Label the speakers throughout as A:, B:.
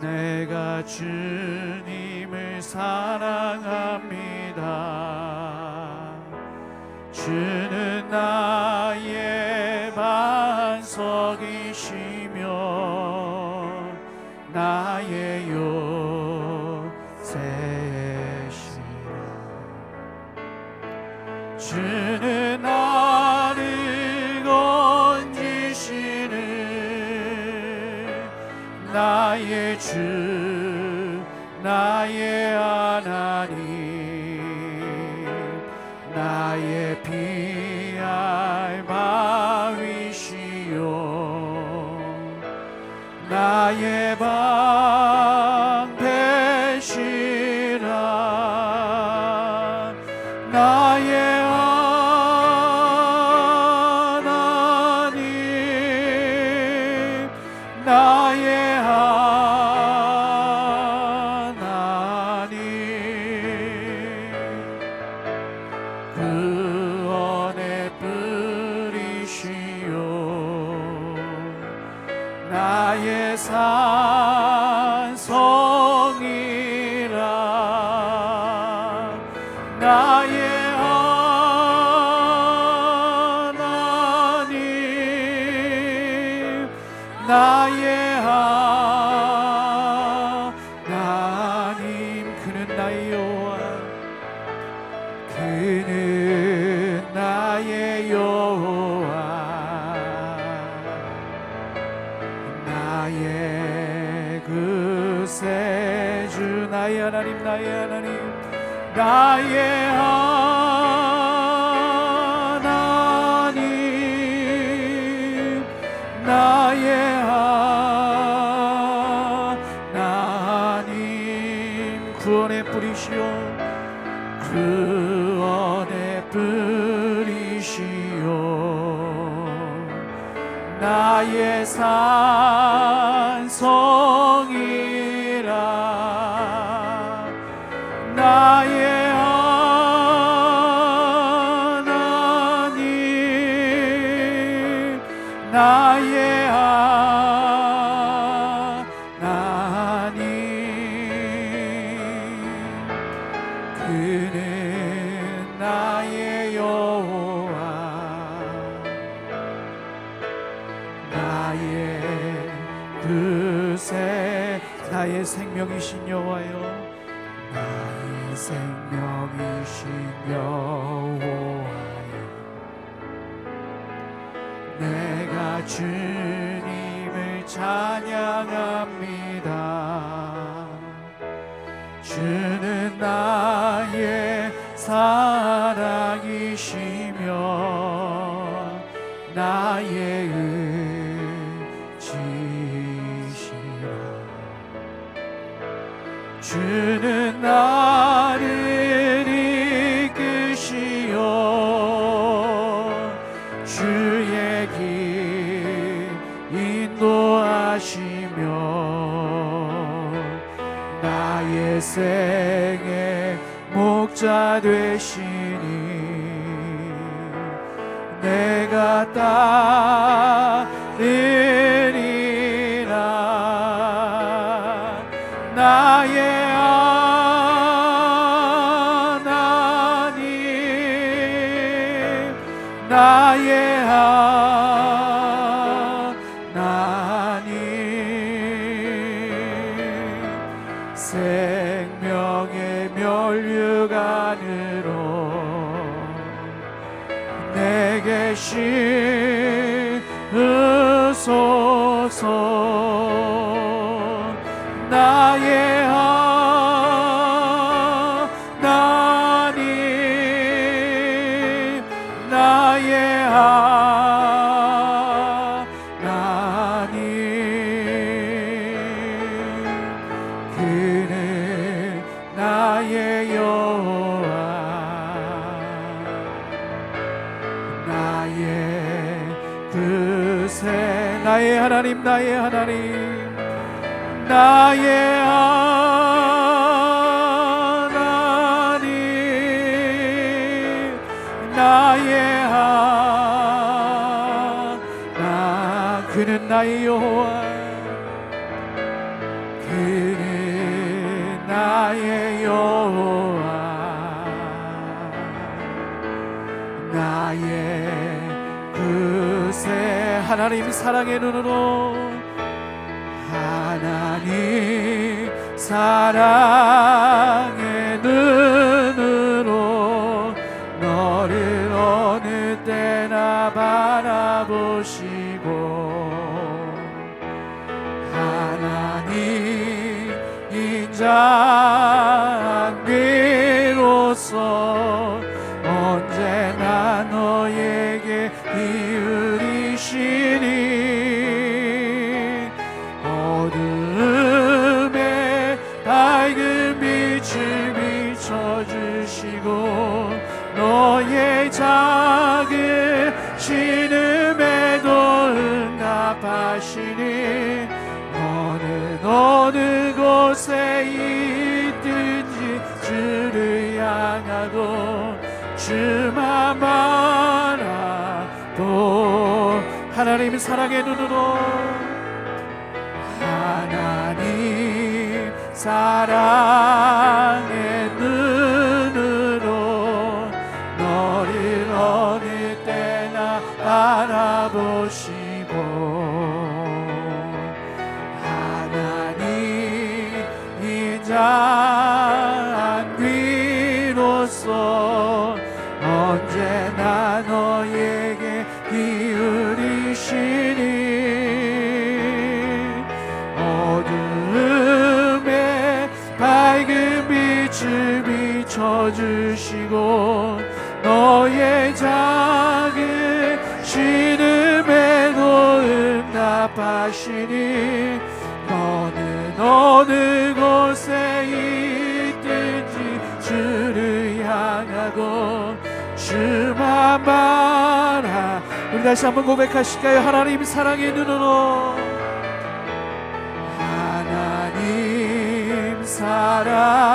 A: 내가 주님을 사랑합니다. 주는 나 나의 방 나의 하나님 나의 하나님. 구원의 뿌리시오. 구원의 뿌리시오. 나의 산 그새 나의 생명이신 여호와여 나의 생명이신 여호와여. 내가 주님을 찬양합니다. 주는 나의 사랑이시며 나의 의 주는 나를 이끄시어 주의 길 인도하시며 나의 생의 목자 되시니 내가 따 나의 여호와 나의 그새 나의 하나님 나의 하나님 나의 하나님 나의 하나 그는 나의 여호와 하나님 사랑의 눈으로 하나님 사랑의 눈으로 너를 어느 때나 바라보시고 하나님 인자 향하고 주만 바라보 하나님 사랑의 눈으로 하나님 사랑의 눈으로 너를 어느 때나 바라보 하시니 너는 어느 곳에 있든지 주를 향하고 주만 바라. 우리 다시 한번 고백하실까요? 하나님 사랑의 눈으로. 하나님 사랑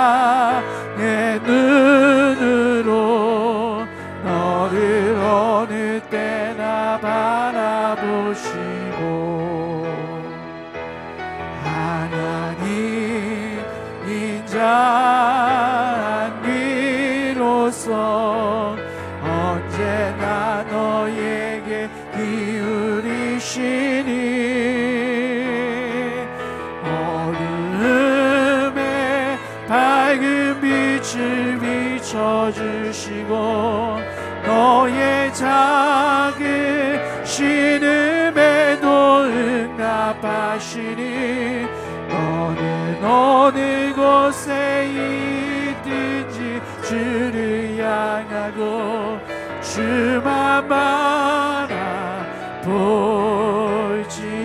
A: 향하고 주만 바라볼지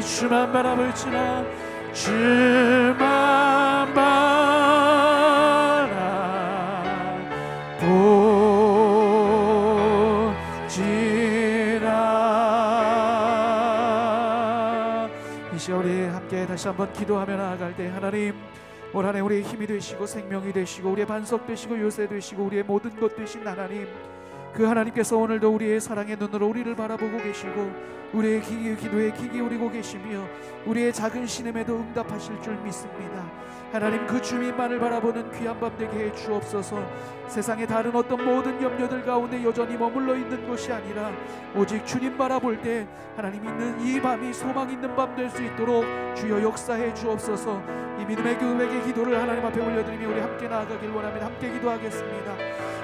A: 주만 바라볼지나 주만 바라볼지라 이 시간 우리 함께 다시 한번 기도하며 나아갈 때 하나님 올 한해 우리의 힘이 되시고 생명이 되시고 우리의 반석 되시고 요새 되시고 우리의 모든 것 되신 하나님 그 하나님께서 오늘도 우리의 사랑의 눈으로 우리를 바라보고 계시고 우리의 기, 기도에 귀 기울이고 계시며 우리의 작은 신음에도 응답하실 줄 믿습니다. 하나님 그 주님만을 바라보는 귀한 밤 되게 해 주옵소서. 세상의 다른 어떤 모든 염려들 가운데 여전히 머물러 있는 것이 아니라 오직 주님 바라볼 때 하나님 있는 이 밤이 소망 있는 밤 될 수 있도록 주여 역사해 주옵소서. 이 믿음의 교회의 기도를 하나님 앞에 올려드리며 우리 함께 나아가길 원하면 함께 기도하겠습니다.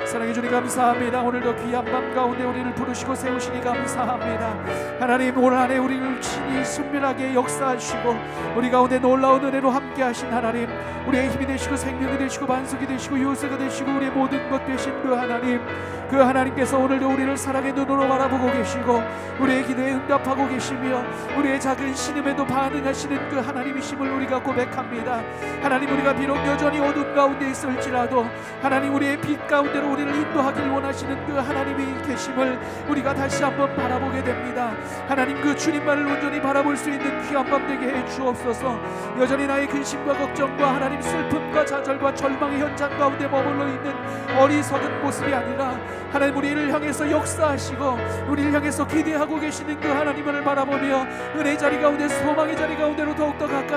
A: 사랑해 주님 감사합니다. 오늘도 귀한 밤 가운데 우리를 부르시고 세우시니 감사합니다. 하나님 올 한해 우리를 친히 순밀하게 역사하시고 우리 가운데 놀라운 은혜로 함께하신 하나님 우리의 힘이 되시고 생명이 되시고 반석이 되시고 요새가 되시고 우리의 모든 것 되신 그 하나님 그 하나님께서 오늘도 우리를 사랑의 눈으로 바라보고 계시고 우리의 기도에 응답하고 계시며 우리의 작은 신음에도 반응하시는 그 하나님이심을 우리가 고백합니다. 하나님 우리가 비록 여전히 어둠 가운데 있을지라도 하나님 우리의 빛 가운데로 우리를 인도하길 원하시는 그 하나님이 계심을 우리가 다시 한번 바라보게 됩니다. 하나님 그 주님만을 온전히 바라볼 수 있는 귀한 밤 되게 해 주옵소서. 여전히 나의 근심과 걱정과 하나님 슬픔과 좌절과 절망의 현장 가운데 머물러 있는 어리석은 모습이 아니라 하나님 우리를 향해서 역사하시고 우리를 향해서 기대하고 계시는 그 하나님을 바라보며 은혜 자리 가운데 소망의 자리 가운데로 더욱더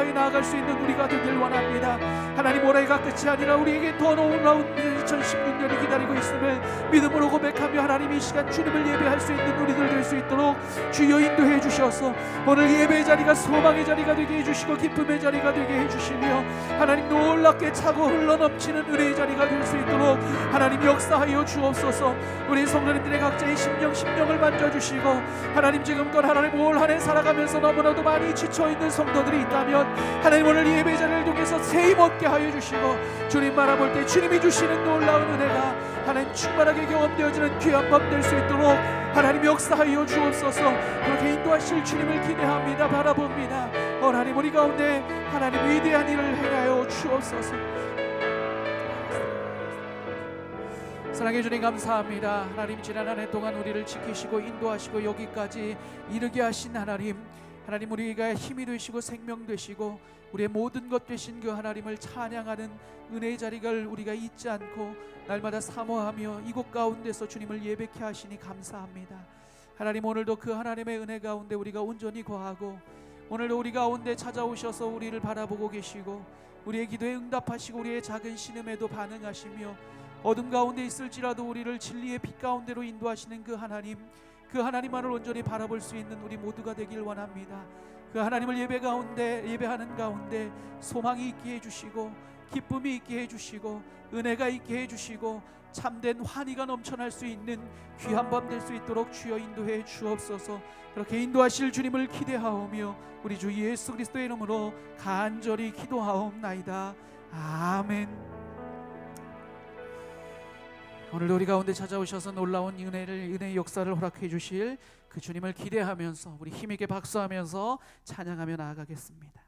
A: 가까이 나아갈 수 있는 우리가 되길 원합니다. 하나님 올해가 끝이 아니라 우리에게 더 놀라운 2016년이 기다리고 있음을 믿음으로 고백하며 하나님 이 시간 주님을 예배할 수 있는 우리들 될 수 있도록 주여 인도해 주셔서 오늘 예배의 자리가 소망의 자리가 되게 해주시고 기쁨의 자리가 되게 해주시며 하나님 놀랍게 차고 흘러넘치는 은혜의 자리가 될 수 있도록 하나님 역사하여 주옵소서 우리 성도님 들의 각자의 심령 심령을 만져주시고 하나님 지금껏 하나님 올 한 해 살아가면서 너무나도 많이 지쳐있는 성도들이 있다면 하나님 오늘 이 예배 자리를 통해서 새힘 얻게 하여 주시고 주님 바라볼 때 주님이 주시는 놀라운 은혜가 하나님 충만하게 경험되어지는 귀한 밤 될 수 있도록 하나님 역사하여 주옵소서. 그렇게 인도하실 주님을 기대합니다. 바라봅니다. 어, 하나님 우리 가운데 하나님 위대한 일을 행하여 주옵소서 사랑해 주님 감사합니다 하나님 지난 한 해 동안 우리를 지키시고 인도하시고 여기까지 이르게 하신 하나님 하나님 우리가 힘이 되시고 생명 되시고 우리의 모든 것 되신 그 하나님을 찬양하는 은혜의 자리를 우리가 잊지 않고 날마다 사모하며 이곳 가운데서 주님을 예배케 하시니 감사합니다. 하나님 오늘도 그 하나님의 은혜 가운데 우리가 온전히 거하고 오늘도 우리 가운데 찾아오셔서 우리를 바라보고 계시고 우리의 기도에 응답하시고 우리의 작은 신음에도 반응하시며 어둠 가운데 있을지라도 우리를 진리의 빛 가운데로 인도하시는 그 하나님 그 하나님만을 온전히 바라볼 수 있는 우리 모두가 되길 원합니다. 그 하나님을 예배 가운데 예배하는 가운데 소망이 있게 해 주시고 기쁨이 있게 해 주시고 은혜가 있게 해 주시고 참된 환희가 넘쳐날 수 있는 귀한 밤 될 수 있도록 주여 인도해 주옵소서. 그렇게 인도하실 주님을 기대하오며 우리 주 예수 그리스도의 이름으로 간절히 기도하옵나이다. 아멘. 오늘도 우리 가운데 찾아오셔서 놀라운 은혜를 은혜의 역사를 허락해 주실 그 주님을 기대하면서 우리 힘있게 박수하면서 찬양하며 나아가겠습니다.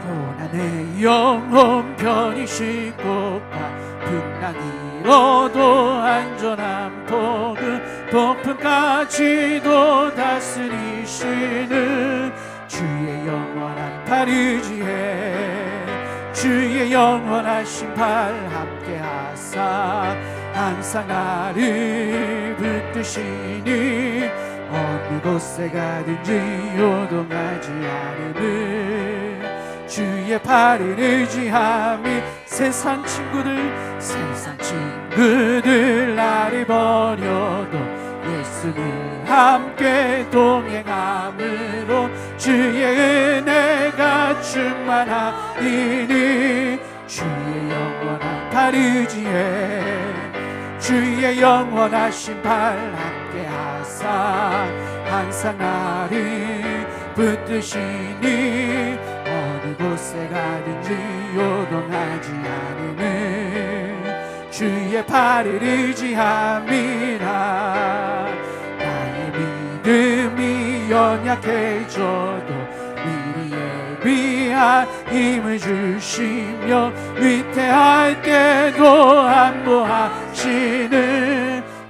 A: 고난의 영혼 편히 쉬고 가쁜 이로도 안전한 복음 폭풍까지도 다스리시는 주의 영원한 팔 의지해. 주의 영원하신 팔 함께 하사 항상 나를 붙드시니 어느 곳에 가든지 요동하지 않음을 주의 팔을 의지함이 세상 친구들 세상 친구들 나를 버려도 예수는 함께 동행함으로 주의 은혜가 충만하리니 주의 영원한 팔 의지해 주의 영원하신 팔 함께 하사 항상 나를 붙드시니 어느 곳에 가든지 요동하지 않음을 주의 팔을 의지함이라 믿음이 연약해져도 미리 예비한 힘을 주시며 위태할 때도 안보하시는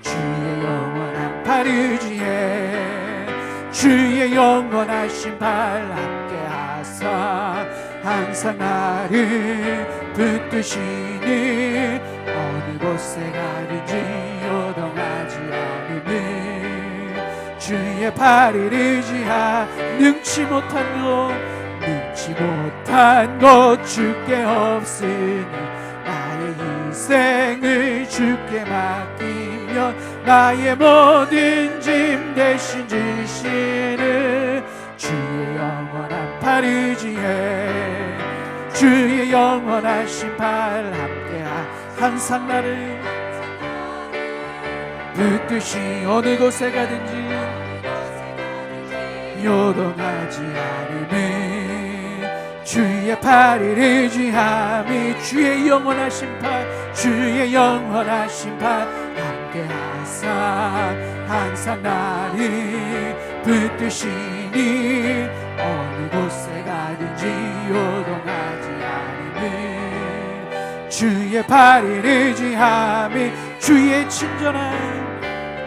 A: 주의 영원한 팔 의지해 주의 영원하신 팔 함께 하사 항상 나를 붙드시니 어느 곳에 가든지 주의 팔을 의지하 능치 못한 것 능치 못한 것 주께 없으니 나의 인생을 주께 맡기며 나의 모든 짐 대신 지시는 주의 영원한 팔 의지해 주의 영원하신 팔 함께하. 항상 나를 붙듯이 어느 곳에 가든지 요동하지 않음을 주의 팔을 의지함이 주의 영원하신 팔 주의 영원하신 팔 함께 하사 항상 나를 붙드시니 어느 곳에 가든지 요동하지 않음을 주의 팔을 의지함이 주의 친절한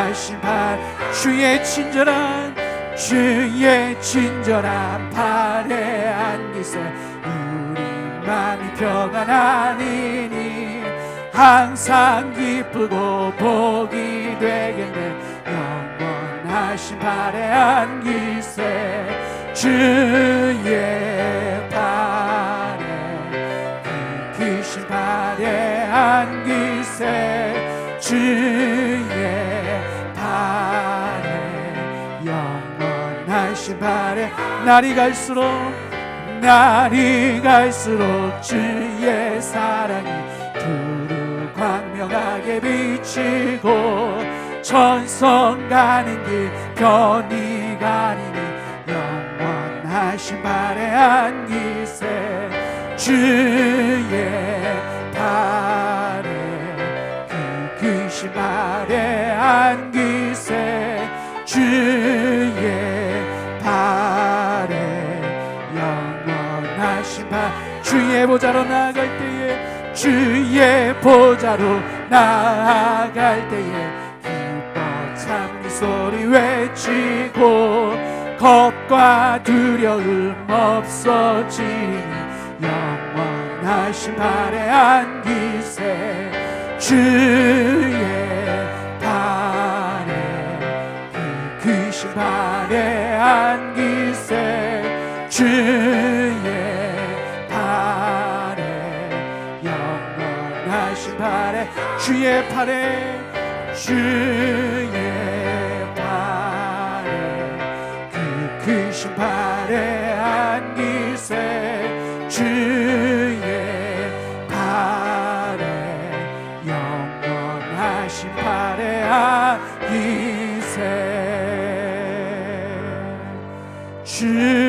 A: 영원하신 팔 주의 친절한 주의 친절한 팔에 안기세 우리 마음이 평안하리니 항상 기쁘고 복이 되겠네. 영원하신 팔에 안기세 주의 팔에 기으신 팔에 안기세 주의 팔에 영원하신 팔에 날이 갈수록 날이 갈수록 주의 사랑이 두루 광명하게 비치고 천성 가는 길 편히 가리니 영원하신 발에 안기세 주의 발 에 기으신 발에 안기세 주의 발에 영원하신 발. 주의 보좌로 나아갈 때에 주의 보좌로 나아갈 때에 기뻐 찬미 소리 외치고 겁과 두려움 없어지니 영원하신 발에 안기세 주의 발에 기으신 발에 안기세. 주의 발에 영원하신 발에 주의 팔에 주의 발에 기으신 발에 안기세 발에 안기세. 주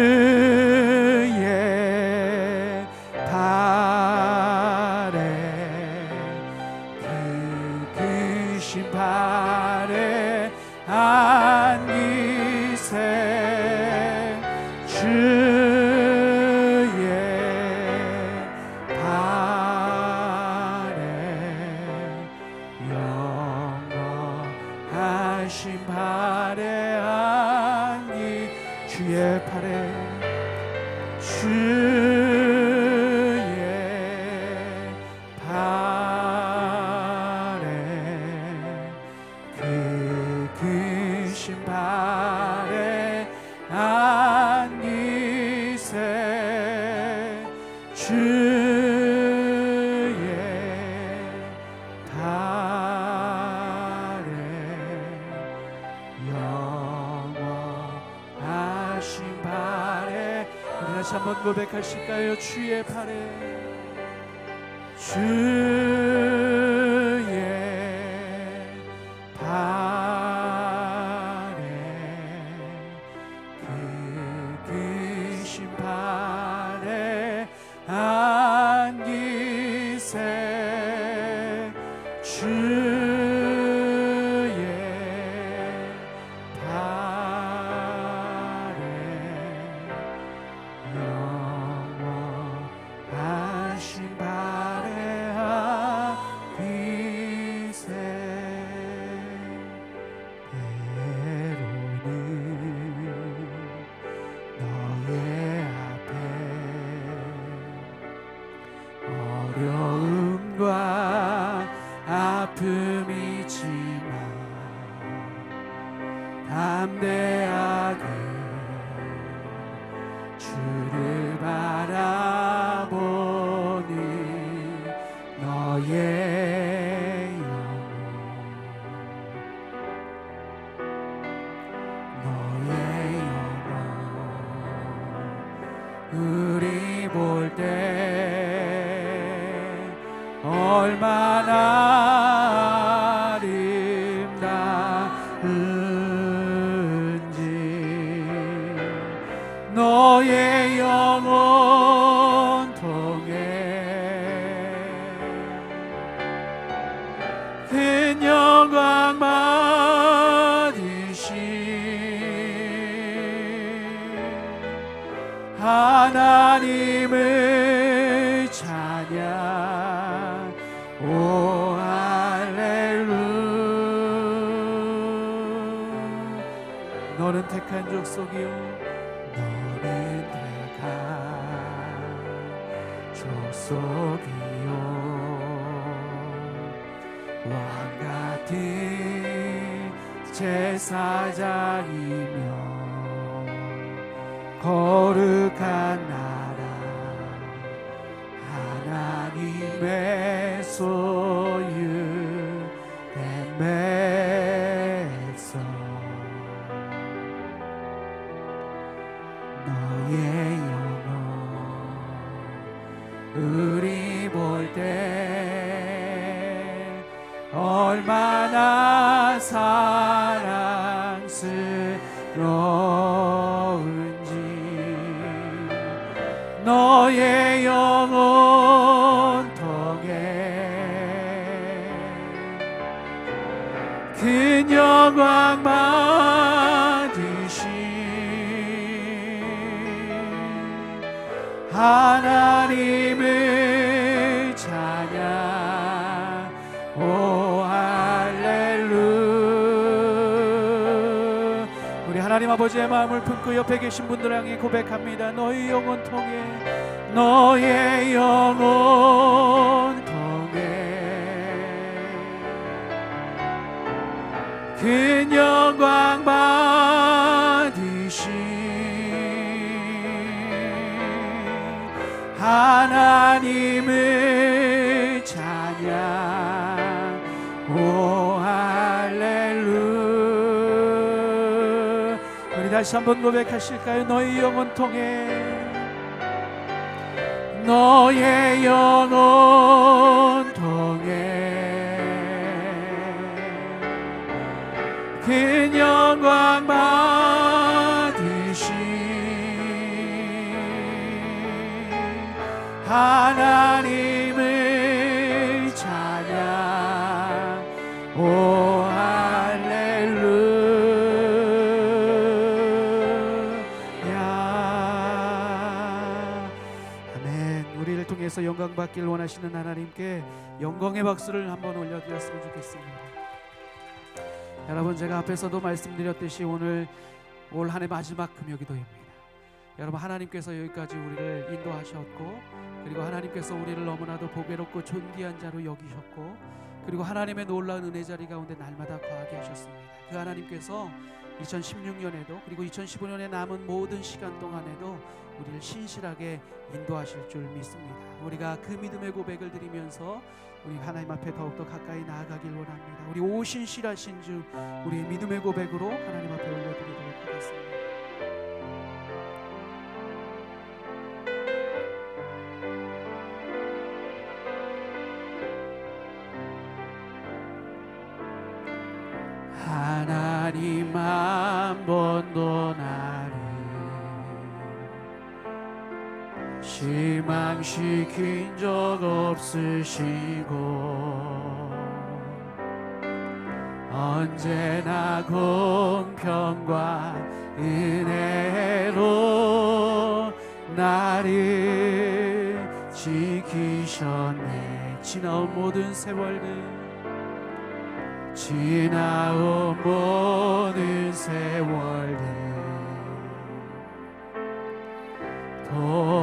A: 주의 발에 영원하신 발에 우리 다시 한번 고백하실까요? 주의 발에. 주 너는 택한 족속이요 왕 같은 제사장이며 거 너의 영혼 우리 볼 때 얼마나 사랑스러운 하나님을 찬양. 아버지의 마음을 품고 옆에 계신 분들 향해 고백합니다. 너의 영혼 통해 너의 영혼 통해. 큰 영광 하나님을 찬양 다시 한번 고백하실까요? 너의 영혼 통해. 너의 영혼 통해. 큰 영광 받 하나님을 찬양 영광 받기를 원하시는 하나님께 영광의 박수를 한번 올려드렸으면 좋겠습니다. 여러분 제가 앞에서도 말씀드렸듯이 오늘 올 한해 마지막 금요기도입니다. 여러분 하나님께서 여기까지 우리를 인도하셨고 그리고 하나님께서 우리를 너무나도 보배롭고 존귀한 자로 여기셨고 그리고 하나님의 놀라운 은혜 자리 가운데 날마다 거하게 하셨습니다. 그 하나님께서 2016년에도 그리고 2015년에 남은 모든 시간 동안에도 우리를 신실하게 인도하실 줄 믿습니다. 우리가 그 믿음의 고백을 드리면서 우리 하나님 앞에 더욱더 가까이 나아가길 원합니다. 우리 오신실하신 주 우리의 믿음의 고백으로 하나님 앞에 올려드리도록 하겠습니다. 나를 실망시킨 적 없으시고 언제나 공평과 은혜로 나를 지키셨네. 지나온 모든 세월들 지나온 모든 세월들 돌아보아도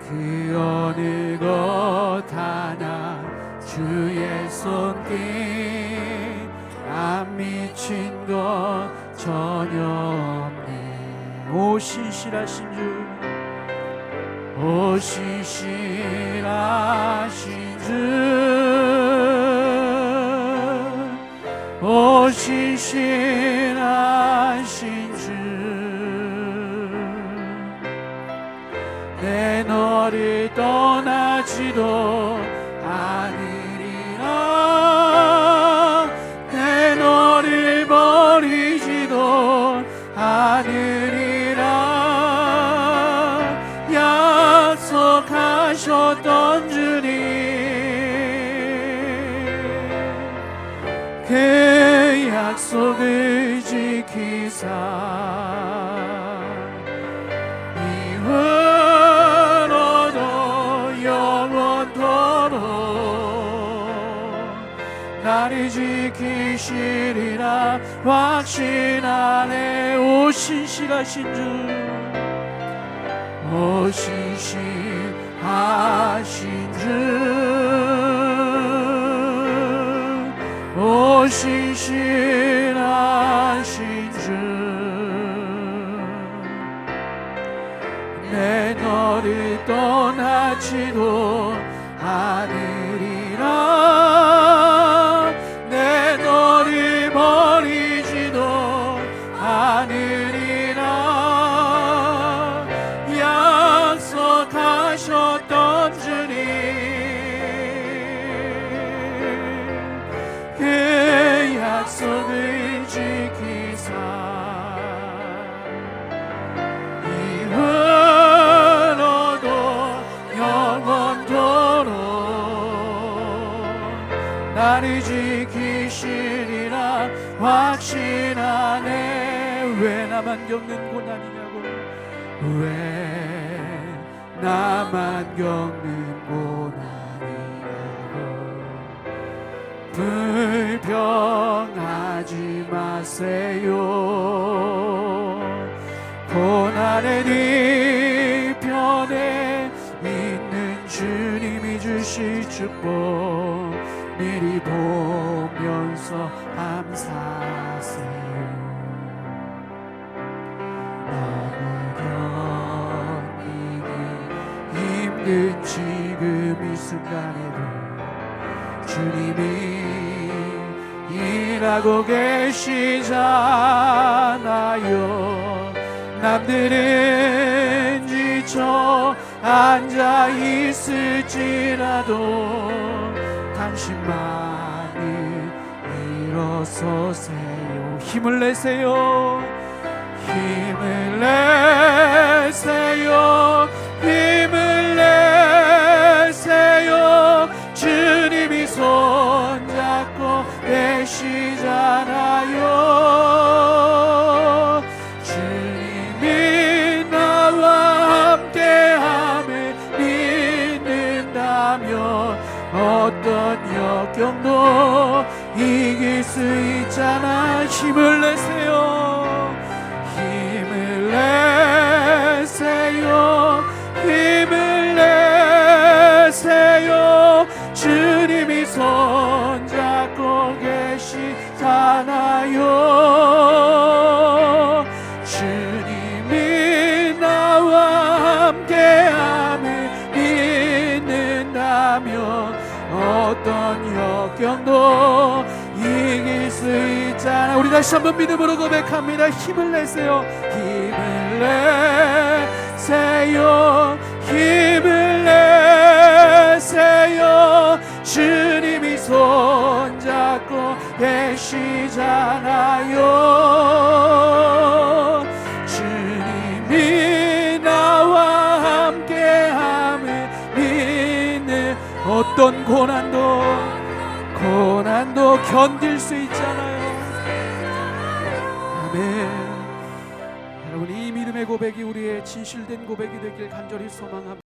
A: 그 어느 것 하나 주의 손길 안 미친 것 전혀 없네. 오 신실하신 주. 오 신실하신 주, 신실하신 주, 내 너를 떠나지도 지키시리라. 확신 안에 오신 시가신 주 오신 시 하신 주 오신 시 하신 주내 너를 떠나지도 나를 지키시리라. 확신하네 왜 나만 겪는 고난이냐고. 왜 나만 겪는 고난이냐고. 불평하지 마세요. 고난의 뒤편에 있는 주님이 주실 축복 미리 보면서 감사하세요. 너무 견디기 힘든 지금 이 순간에도 주님이 일하고 계시잖아요. 남들은 지쳐 앉아 있을지라도 당신만이 일어서세요. 힘을 내세요. 힘을 내세요. 힘을 역경도 이길 수 있잖아. 힘을 내세요. 힘을 내세요. 힘을 내세요. 주님이 손잡고 계시잖아요 있잖아 우리 다시 한번 믿음으로 고백합니다. 힘을 내세요. 힘을 내세요. 힘을 내세요. 주님이 손잡고 계시잖아요. 주님이 나와 함께함을 믿는 어떤 고난도 고난도 견딜 수 있잖아 요 아멘. 여러분 이 믿음의 고백이 우리의 진실된 고백이 되길 간절히 소망합니다